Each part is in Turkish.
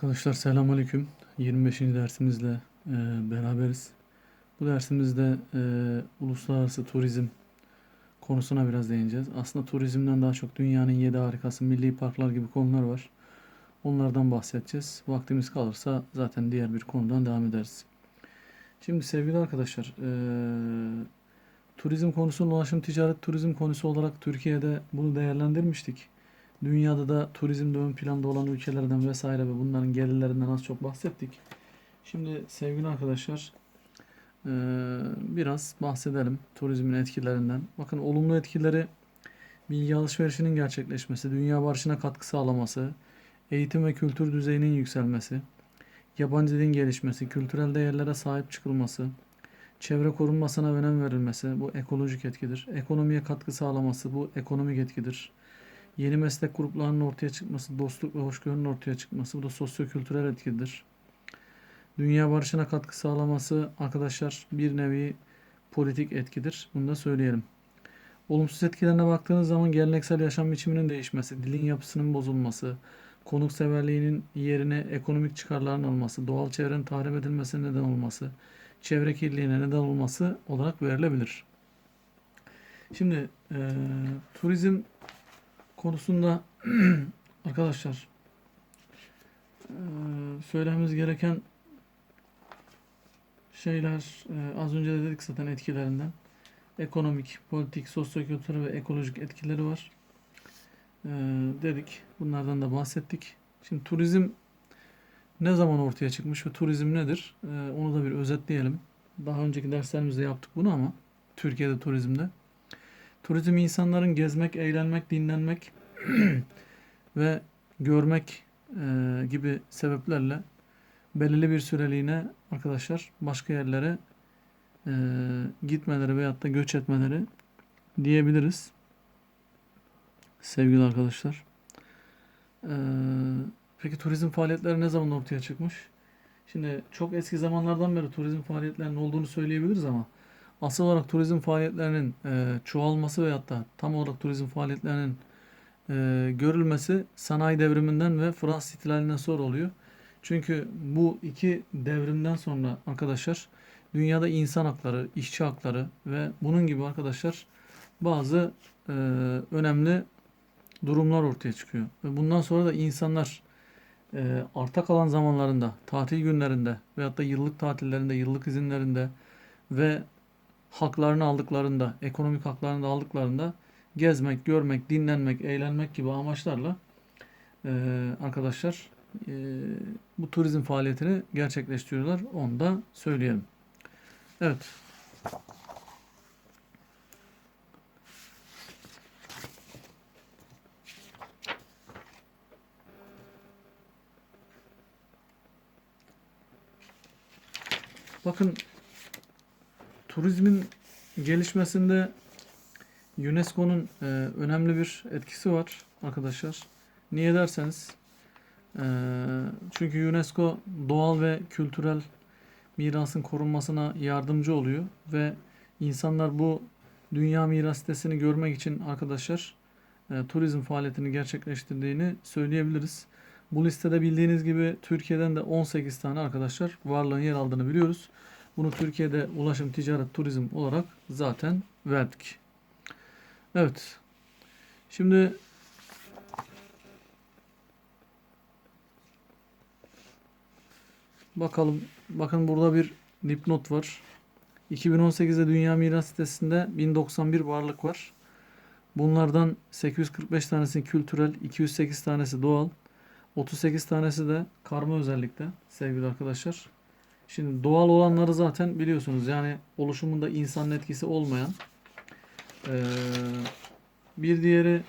Arkadaşlar selamünaleyküm. 25. dersimizle e, beraberiz. Bu dersimizde e, uluslararası turizm konusuna biraz değineceğiz. Aslında turizmden daha çok dünyanın yedi harikası, milli parklar gibi konular var. Onlardan bahsedeceğiz. Vaktimiz kalırsa zaten diğer bir konudan devam ederiz. Şimdi sevgili arkadaşlar, e, turizm konusunu ulaşım ticaret turizm konusu olarak Türkiye'de bunu değerlendirmiştik. Dünyada da turizmde ön planda olan ülkelerden vesaire ve bunların gelirlerinden az çok bahsettik. Şimdi sevgili arkadaşlar eee, biraz bahsedelim turizmin etkilerinden. Bakın olumlu etkileri bilgi alışverişinin gerçekleşmesi, dünya barışına katkı sağlaması, eğitim ve kültür düzeyinin yükselmesi, yabancı dilin gelişmesi, kültürel değerlere sahip çıkılması, çevre korunmasına önem verilmesi bu ekolojik etkidir. Ekonomiye katkı sağlaması bu ekonomik etkidir. Yeni meslek gruplarının ortaya çıkması, dostluk ve hoşgörünün ortaya çıkması bu da sosyo-kültürel etkidir. Dünya barışına katkı sağlaması arkadaşlar bir nevi politik etkidir. Bunu da söyleyelim. Olumsuz etkilerine baktığınız zaman geleneksel yaşam biçiminin değişmesi, dilin yapısının bozulması, konukseverliğinin yerine ekonomik çıkarların alması, doğal çevrenin tahrip edilmesine neden olması, çevre kirliliğine neden olması olarak verilebilir. Şimdi eee, turizm konusunda arkadaşlar söylememiz gereken şeyler az önce de dedik zaten etkilerinden. Ekonomik, politik, sosyokültürel ve ekolojik etkileri var. Dedik. Bunlardan da bahsettik. Şimdi turizm ne zaman ortaya çıkmış ve turizm nedir? Onu da bir özetleyelim. Daha önceki derslerimizde yaptık bunu ama Türkiye'de turizmde. Turizm insanların gezmek, eğlenmek, dinlenmek ve görmek e, gibi sebeplerle belirli bir süreliğine arkadaşlar başka yerlere e, gitmeleri veyahut da göç etmeleri diyebiliriz. Sevgili arkadaşlar. E, peki turizm faaliyetleri ne zaman ortaya çıkmış? Şimdi çok eski zamanlardan beri turizm faaliyetlerinin olduğunu söyleyebiliriz ama asıl olarak turizm faaliyetlerinin e, çoğalması veyahut da tam olarak turizm faaliyetlerinin e, görülmesi sanayi devriminden ve Fransız ihtilalinden sonra oluyor. Çünkü bu iki devrimden sonra arkadaşlar dünyada insan hakları, işçi hakları ve bunun gibi arkadaşlar bazı e, önemli durumlar ortaya çıkıyor. Ve bundan sonra da insanlar e, arta kalan zamanlarında, tatil günlerinde veyahut da yıllık tatillerinde, yıllık izinlerinde ve haklarını aldıklarında, ekonomik haklarını da aldıklarında gezmek, görmek, dinlenmek, eğlenmek gibi amaçlarla e, arkadaşlar e, bu turizm faaliyetini gerçekleştiriyorlar. Onu da söyleyelim. Evet. Bakın turizmin gelişmesinde UNESCO'nun e, önemli bir etkisi var arkadaşlar. Niye derseniz e, çünkü UNESCO doğal ve kültürel mirasın korunmasına yardımcı oluyor ve insanlar bu dünya miras sitesini görmek için arkadaşlar e, turizm faaliyetini gerçekleştirdiğini söyleyebiliriz. Bu listede bildiğiniz gibi Türkiye'den de 18 tane arkadaşlar varlığın yer aldığını biliyoruz. Bunu Türkiye'de ulaşım, ticaret, turizm olarak zaten verdik. Evet. Şimdi bakalım. Bakın burada bir dipnot var. 2018'de Dünya Miras Sitesi'nde 1091 varlık var. Bunlardan 845 tanesi kültürel, 208 tanesi doğal, 38 tanesi de karma özellikte sevgili arkadaşlar. Şimdi doğal olanları zaten biliyorsunuz yani oluşumunda insanın etkisi olmayan ee, bir diğeri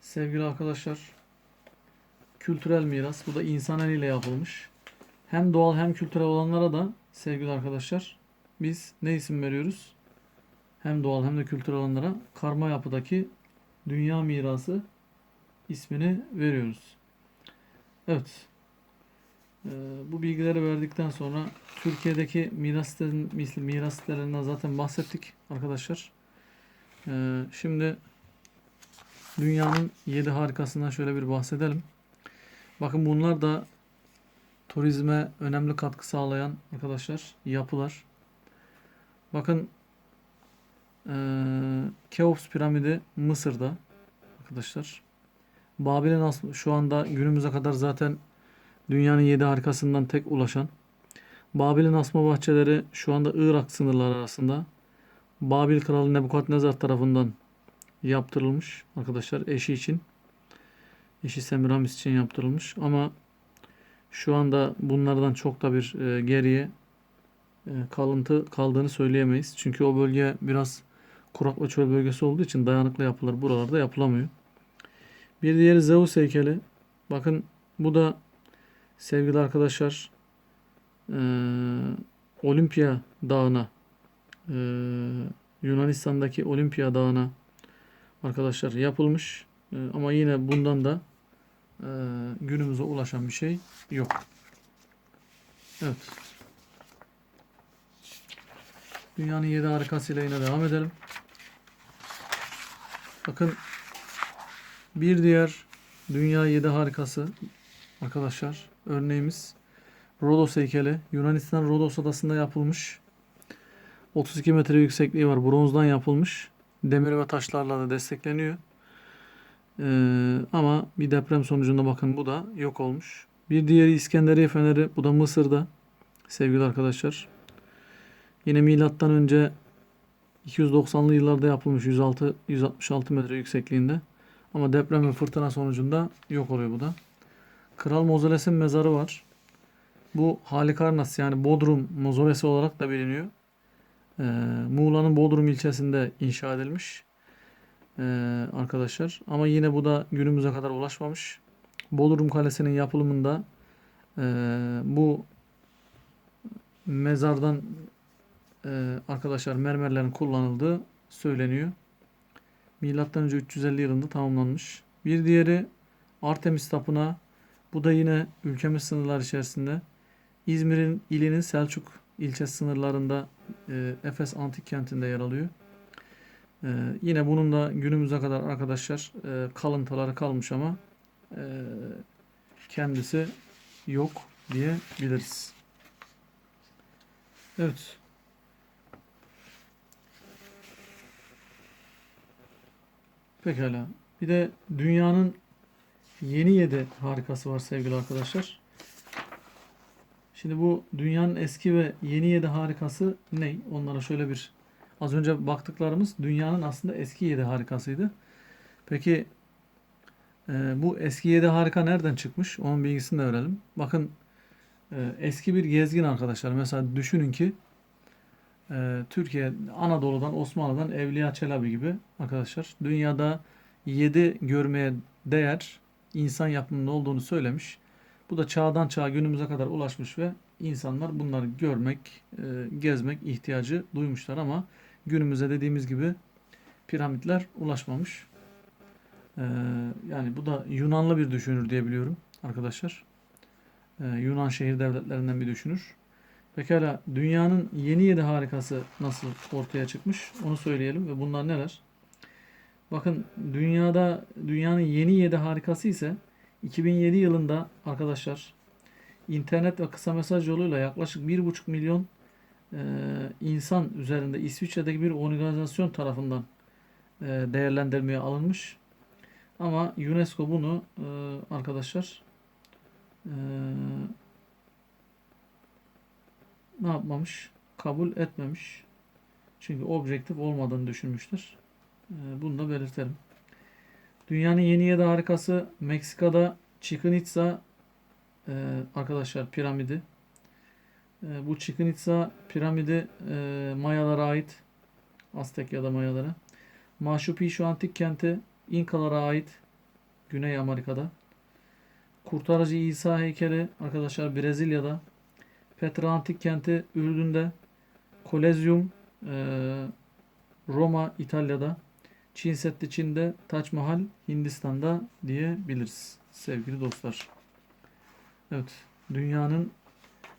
sevgili arkadaşlar kültürel miras. Bu da insan eliyle yapılmış. Hem doğal hem kültürel olanlara da sevgili arkadaşlar biz ne isim veriyoruz? Hem doğal hem de kültürel olanlara karma yapıdaki dünya mirası ismini veriyoruz. Evet. Ee, bu bilgileri verdikten sonra Türkiye'deki miras miras sitelerinden zaten bahsettik arkadaşlar. Ee, şimdi dünyanın 7 harikasından şöyle bir bahsedelim. Bakın bunlar da turizme önemli katkı sağlayan arkadaşlar yapılar. Bakın eee Keops piramidi Mısır'da arkadaşlar. Babil'in şu anda günümüze kadar zaten dünyanın yedi harikasından tek ulaşan. Babil'in asma bahçeleri şu anda Irak sınırları arasında. Babil Kralı Nebukadnezar tarafından yaptırılmış arkadaşlar eşi için. Eşi Semiramis için yaptırılmış ama şu anda bunlardan çok da bir e, geriye e, kalıntı kaldığını söyleyemeyiz. Çünkü o bölge biraz kurak ve çöl bölgesi olduğu için dayanıklı yapılar buralarda yapılamıyor. Bir diğeri Zeus heykeli. Bakın bu da sevgili arkadaşlar e, Olimpiya Dağı'na e, Yunanistan'daki Olimpiya Dağı'na arkadaşlar yapılmış. E, ama yine bundan da e, günümüze ulaşan bir şey yok. Evet. Dünyanın yedi harikasıyla yine devam edelim. Bakın bir diğer dünya yedi harikası arkadaşlar örneğimiz Rodos heykeli. Yunanistan Rodos adasında yapılmış. 32 metre yüksekliği var. Bronzdan yapılmış. Demir ve taşlarla da destekleniyor. Ee, ama bir deprem sonucunda bakın bu da yok olmuş. Bir diğeri İskenderiye Feneri. Bu da Mısır'da sevgili arkadaşlar. Yine milattan önce 290'lı yıllarda yapılmış 106 166 metre yüksekliğinde. Ama deprem ve fırtına sonucunda yok oluyor bu da. Kral Mozoles'in mezarı var. Bu Halikarnas yani Bodrum mozolesi olarak da biliniyor. Ee, Muğla'nın Bodrum ilçesinde inşa edilmiş. Ee, arkadaşlar. Ama yine bu da günümüze kadar ulaşmamış. Bodrum Kalesi'nin yapılımında e, bu mezardan e, arkadaşlar mermerlerin kullanıldığı söyleniyor. Milattan önce 350 yılında tamamlanmış. Bir diğeri Artemis Tapınağı. Bu da yine ülkemiz sınırlar içerisinde. İzmir'in ilinin Selçuk ilçe sınırlarında e, Efes Antik Kenti'nde yer alıyor. E, yine bunun da günümüze kadar arkadaşlar e, kalıntıları kalmış ama e, kendisi yok diyebiliriz. Evet. Pekala. Bir de dünyanın yeni yedi harikası var sevgili arkadaşlar. Şimdi bu dünyanın eski ve yeni yedi harikası ne? Onlara şöyle bir az önce baktıklarımız dünyanın aslında eski yedi harikasıydı. Peki e, bu eski yedi harika nereden çıkmış? Onun bilgisini de verelim. Bakın e, eski bir gezgin arkadaşlar. Mesela düşünün ki e, Türkiye Anadolu'dan Osmanlı'dan Evliya Çelebi gibi arkadaşlar dünyada 7 görmeye değer insan yapımında olduğunu söylemiş. Bu da çağdan çağa günümüze kadar ulaşmış ve insanlar bunları görmek, e, gezmek ihtiyacı duymuşlar ama günümüze dediğimiz gibi piramitler ulaşmamış. E, yani bu da Yunanlı bir düşünür diyebiliyorum arkadaşlar. E, Yunan şehir devletlerinden bir düşünür. Pekala dünyanın yeni yedi harikası nasıl ortaya çıkmış onu söyleyelim ve bunlar neler? Bakın dünyada dünyanın yeni yedi harikası ise 2007 yılında arkadaşlar internet ve kısa mesaj yoluyla yaklaşık 1,5 milyon e, insan üzerinde İsviçre'deki bir organizasyon tarafından e, değerlendirmeye alınmış. Ama UNESCO bunu e, arkadaşlar e, ne yapmamış? Kabul etmemiş. Çünkü objektif olmadığını düşünmüştür. E, bunu da belirtelim. Dünyanın yeni yedi harikası Meksika'da Chichen Itza e, arkadaşlar piramidi. E, bu Chichen Itza piramidi e, Mayalara ait. Aztek ya da Mayalara. Machu Picchu antik kenti İnkalara ait. Güney Amerika'da. Kurtarıcı İsa heykeli arkadaşlar Brezilya'da. Petra antik kenti Ürdün'de. Kolezyum Roma İtalya'da. Çin Seddi Çin'de, Taç Mahal Hindistan'da diyebiliriz sevgili dostlar. Evet, dünyanın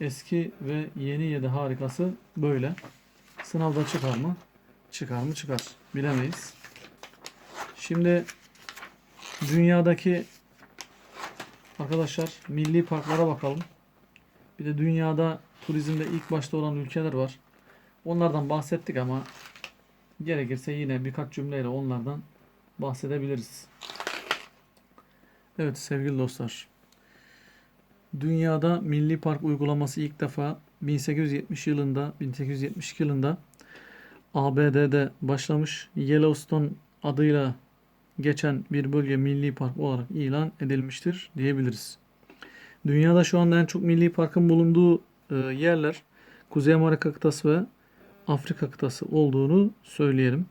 eski ve yeni yedi harikası böyle. Sınavda çıkar mı? Çıkar mı? Çıkar. Bilemeyiz. Şimdi dünyadaki arkadaşlar milli parklara bakalım. Bir de dünyada turizmde ilk başta olan ülkeler var. Onlardan bahsettik ama gerekirse yine birkaç cümleyle onlardan bahsedebiliriz. Evet sevgili dostlar. Dünyada milli park uygulaması ilk defa 1870 yılında 1872 yılında ABD'de başlamış Yellowstone adıyla geçen bir bölge milli park olarak ilan edilmiştir diyebiliriz. Dünyada şu anda en çok milli parkın bulunduğu e, yerler Kuzey Amerika kıtası ve Afrika kıtası olduğunu söyleyelim.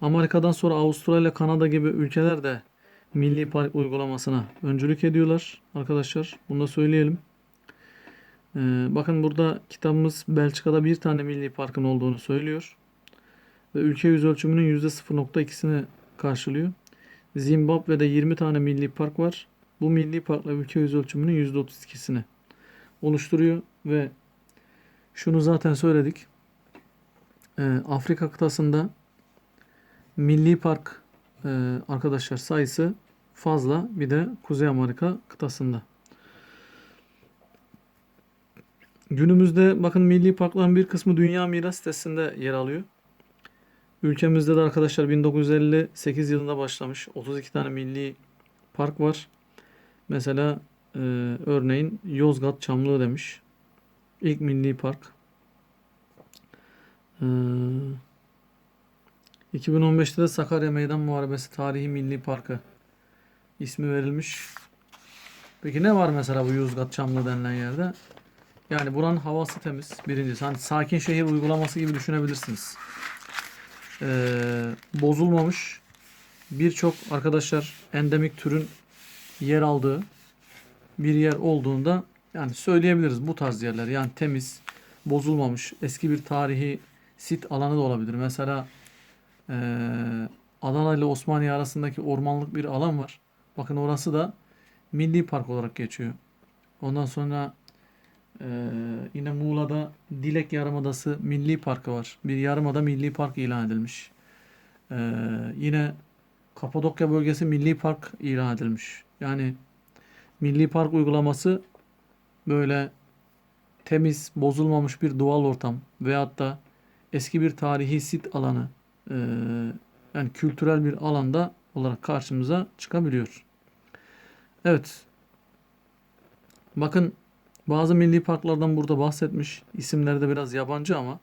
Amerika'dan sonra Avustralya, Kanada gibi ülkeler de milli park uygulamasına öncülük ediyorlar arkadaşlar. Bunu da söyleyelim. E, bakın burada kitabımız Belçika'da bir tane milli parkın olduğunu söylüyor. Ve ülke yüz ölçümünün %0.2'sini karşılıyor. Zimbabwe'de 20 tane milli park var. Bu milli parkla ülke yüz ölçümünün %32'sini oluşturuyor ve şunu zaten söyledik. Ee, Afrika kıtasında milli park e, arkadaşlar sayısı fazla. Bir de Kuzey Amerika kıtasında. Günümüzde bakın milli parkların bir kısmı Dünya Miras Sitesi'nde yer alıyor. Ülkemizde de arkadaşlar 1958 yılında başlamış. 32 tane milli park var. Mesela e, örneğin Yozgat Çamlığı demiş. İlk milli park. E, 2015'te de Sakarya Meydan Muharebesi Tarihi Milli Parkı ismi verilmiş. Peki ne var mesela bu Yozgat Çamlığı denilen yerde? Yani buranın havası temiz. Birincisi hani sakin şehir uygulaması gibi düşünebilirsiniz e, bozulmamış birçok arkadaşlar endemik türün yer aldığı bir yer olduğunda yani söyleyebiliriz bu tarz yerler yani temiz bozulmamış eski bir tarihi sit alanı da olabilir. Mesela e, Adana ile Osmaniye arasındaki ormanlık bir alan var. Bakın orası da milli park olarak geçiyor. Ondan sonra ee, yine Muğla'da Dilek Yarımadası Milli Parkı var. Bir yarımada milli park ilan edilmiş. Ee, yine Kapadokya bölgesi milli park ilan edilmiş. Yani milli park uygulaması böyle temiz, bozulmamış bir doğal ortam veyahut da eski bir tarihi sit alanı e, yani kültürel bir alanda olarak karşımıza çıkabiliyor. Evet. Bakın bazı milli parklardan burada bahsetmiş. İsimleri de biraz yabancı ama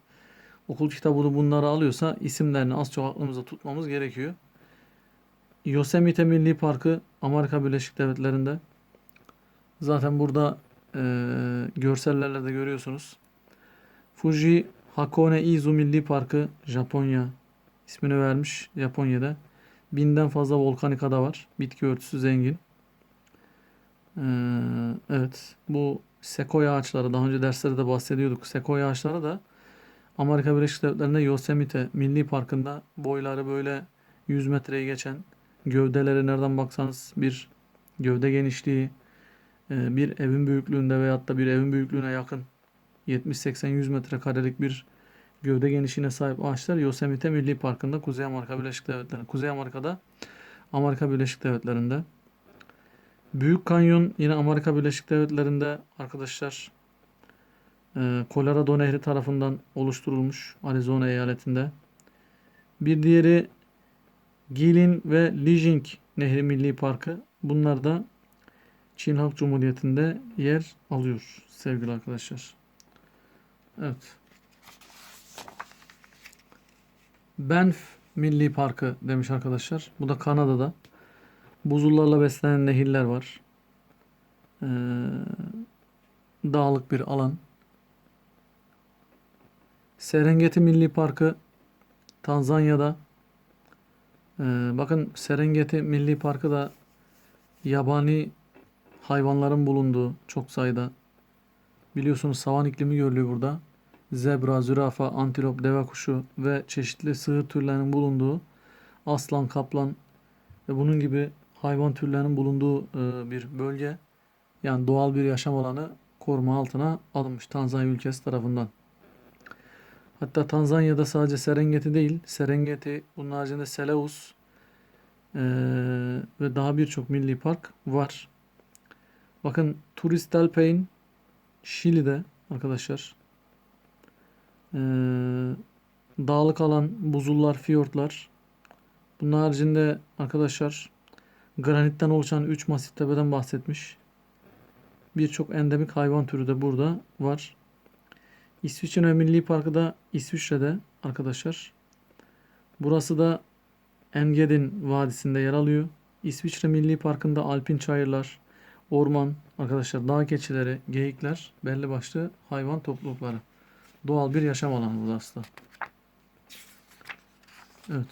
okul kitabı bunları alıyorsa isimlerini az çok aklımızda tutmamız gerekiyor. Yosemite Milli Parkı Amerika Birleşik Devletleri'nde. Zaten burada e, görsellerle de görüyorsunuz. Fuji Hakone Izu Milli Parkı Japonya ismini vermiş Japonya'da. Binden fazla volkanik ada var. Bitki örtüsü zengin. Ee, evet bu sekoya ağaçları daha önce derslerde de bahsediyorduk. Sekoya ağaçları da Amerika Birleşik Devletleri'nde Yosemite Milli Parkı'nda boyları böyle 100 metreyi geçen gövdeleri nereden baksanız bir gövde genişliği e, bir evin büyüklüğünde veyahut da bir evin büyüklüğüne yakın 70-80-100 metrekarelik bir gövde genişliğine sahip ağaçlar Yosemite Milli Parkı'nda Kuzey Amerika Birleşik Devletleri. Kuzey Amerika'da Amerika Birleşik Devletleri'nde. Büyük Kanyon yine Amerika Birleşik Devletleri'nde arkadaşlar e, Colorado Nehri tarafından oluşturulmuş Arizona eyaletinde. Bir diğeri Gilin ve Lijing Nehri Milli Parkı. Bunlar da Çin Halk Cumhuriyeti'nde yer alıyor sevgili arkadaşlar. Evet. Banff Milli Parkı demiş arkadaşlar. Bu da Kanada'da. Buzullarla beslenen nehirler var. Ee, dağlık bir alan. Serengeti Milli Parkı Tanzanya'da. Ee, bakın Serengeti Milli Parkı da yabani hayvanların bulunduğu çok sayıda. Biliyorsunuz savan iklimi görülüyor burada. Zebra, zürafa, antilop, deve kuşu ve çeşitli sığır türlerinin bulunduğu aslan, kaplan ve bunun gibi hayvan türlerinin bulunduğu e, bir bölge. Yani doğal bir yaşam alanı koruma altına alınmış Tanzanya ülkesi tarafından. Hatta Tanzanya'da sadece Serengeti değil, Serengeti, bunun haricinde Seleus e, ve daha birçok milli park var. Bakın Turistalpine Şili'de arkadaşlar. Ee, dağlık alan, buzullar, fiyortlar. Bunun haricinde arkadaşlar granitten oluşan 3 masif tepeden bahsetmiş. Birçok endemik hayvan türü de burada var. İsviçre Milli Parkı da İsviçre'de arkadaşlar. Burası da Engedin Vadisi'nde yer alıyor. İsviçre Milli Parkı'nda alpin çayırlar, orman, arkadaşlar dağ keçileri, geyikler, belli başlı hayvan toplulukları. Doğal bir yaşam alanı burada aslında. Evet.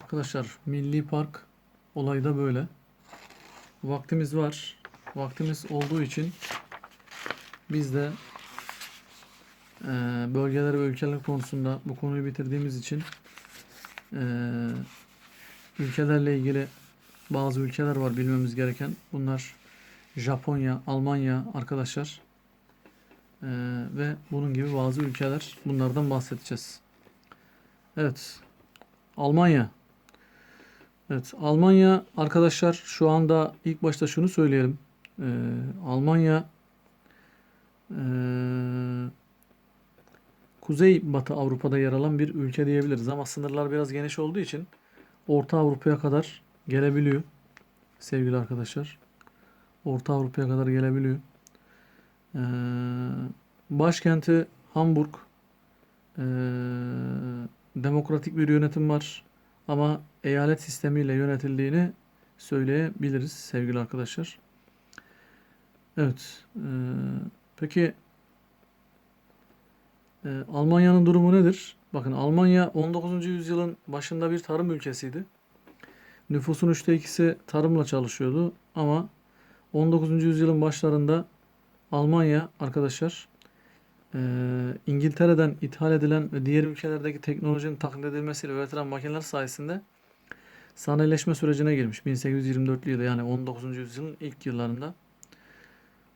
Arkadaşlar Milli Park olayı da böyle. Vaktimiz var. Vaktimiz olduğu için biz de eee bölgeler ve ülkeler konusunda bu konuyu bitirdiğimiz için eee, ülkelerle ilgili bazı ülkeler var bilmemiz gereken. Bunlar Japonya, Almanya arkadaşlar. Eee, ve bunun gibi bazı ülkeler. Bunlardan bahsedeceğiz. Evet. Almanya. Evet, Almanya arkadaşlar şu anda ilk başta şunu söyleyelim. Eee, Almanya eee, Kuzey Batı Avrupa'da yer alan bir ülke diyebiliriz ama sınırlar biraz geniş olduğu için Orta Avrupa'ya kadar gelebiliyor sevgili arkadaşlar. Orta Avrupa'ya kadar gelebiliyor. Eee, başkenti Hamburg. Eee, demokratik bir yönetim var ama eyalet sistemiyle yönetildiğini söyleyebiliriz sevgili arkadaşlar. Evet. eee, peki eee, Almanya'nın durumu nedir? Bakın Almanya 19. yüzyılın başında bir tarım ülkesiydi. Nüfusun üçte ikisi tarımla çalışıyordu ama 19. yüzyılın başlarında Almanya arkadaşlar eee, İngiltere'den ithal edilen ve diğer ülkelerdeki teknolojinin taklit edilmesiyle üretilen makineler sayesinde sanayileşme sürecine girmiş. 1824'lü yılda yani 19. yüzyılın ilk yıllarında.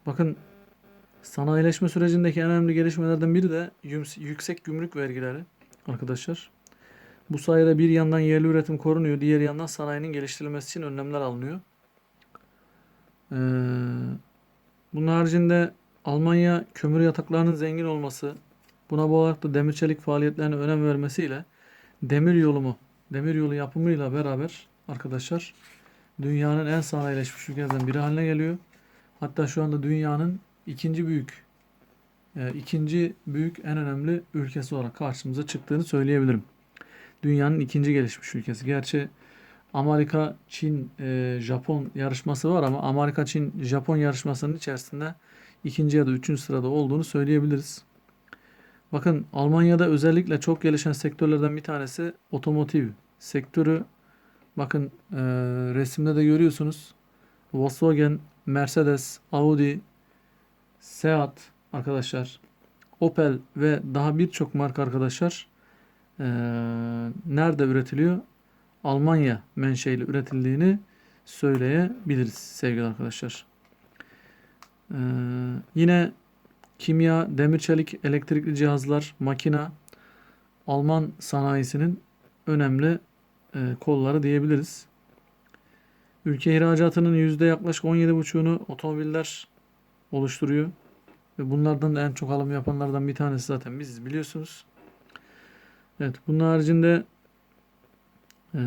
Bakın sanayileşme sürecindeki en önemli gelişmelerden biri de yüksek gümrük vergileri arkadaşlar. Bu sayede bir yandan yerli üretim korunuyor, diğer yandan sanayinin geliştirilmesi için önlemler alınıyor. Ee, bunun haricinde Almanya kömür yataklarının zengin olması, buna bağlı olarak da demir çelik faaliyetlerine önem vermesiyle demir yolu mu, demir yolu yapımıyla beraber arkadaşlar dünyanın en sanayileşmiş ülkelerden biri haline geliyor. Hatta şu anda dünyanın ikinci büyük e, ikinci büyük en önemli ülkesi olarak karşımıza çıktığını söyleyebilirim. Dünyanın ikinci gelişmiş ülkesi. Gerçi Amerika, Çin, e, Japon yarışması var ama Amerika, Çin, Japon yarışmasının içerisinde ikinci ya da üçüncü sırada olduğunu söyleyebiliriz. Bakın Almanya'da özellikle çok gelişen sektörlerden bir tanesi otomotiv sektörü. Bakın e, resimde de görüyorsunuz. Volkswagen, Mercedes, Audi, Seat arkadaşlar, Opel ve daha birçok marka arkadaşlar eee, nerede üretiliyor? Almanya menşeili üretildiğini söyleyebiliriz sevgili arkadaşlar. Eee, yine kimya, demir çelik, elektrikli cihazlar, makina Alman sanayisinin önemli eee, kolları diyebiliriz. Ülke ihracatının yüzde yaklaşık 17,5'unu otomobiller oluşturuyor. Ve bunlardan da en çok alım yapanlardan bir tanesi zaten biziz biliyorsunuz. Evet bunun haricinde eee,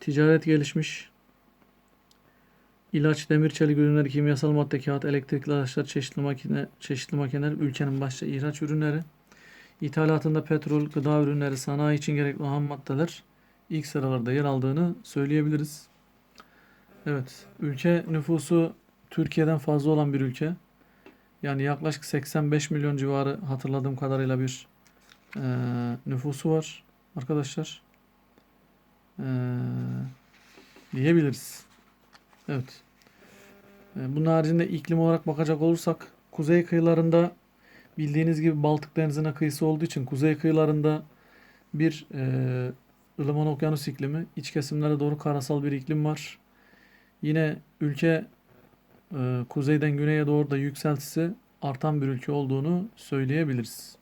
ticaret gelişmiş. İlaç, demir, çelik ürünleri, kimyasal madde, kağıt, elektrikli araçlar, çeşitli makine, çeşitli makineler ülkenin başta ihraç ürünleri. İthalatında petrol, gıda ürünleri, sanayi için gerekli ham maddeler ilk sıralarda yer aldığını söyleyebiliriz. Evet, ülke nüfusu Türkiye'den fazla olan bir ülke. Yani yaklaşık 85 milyon civarı hatırladığım kadarıyla bir eee, nüfusu var arkadaşlar. Eee, diyebiliriz. Evet. Eee, bunun haricinde iklim olarak bakacak olursak kuzey kıyılarında bildiğiniz gibi Baltık Denizi'ne kıyısı olduğu için kuzey kıyılarında bir eee ılıman okyanus iklimi, iç kesimlere doğru karasal bir iklim var. Yine ülke e, kuzeyden güneye doğru da yükseltisi artan bir ülke olduğunu söyleyebiliriz.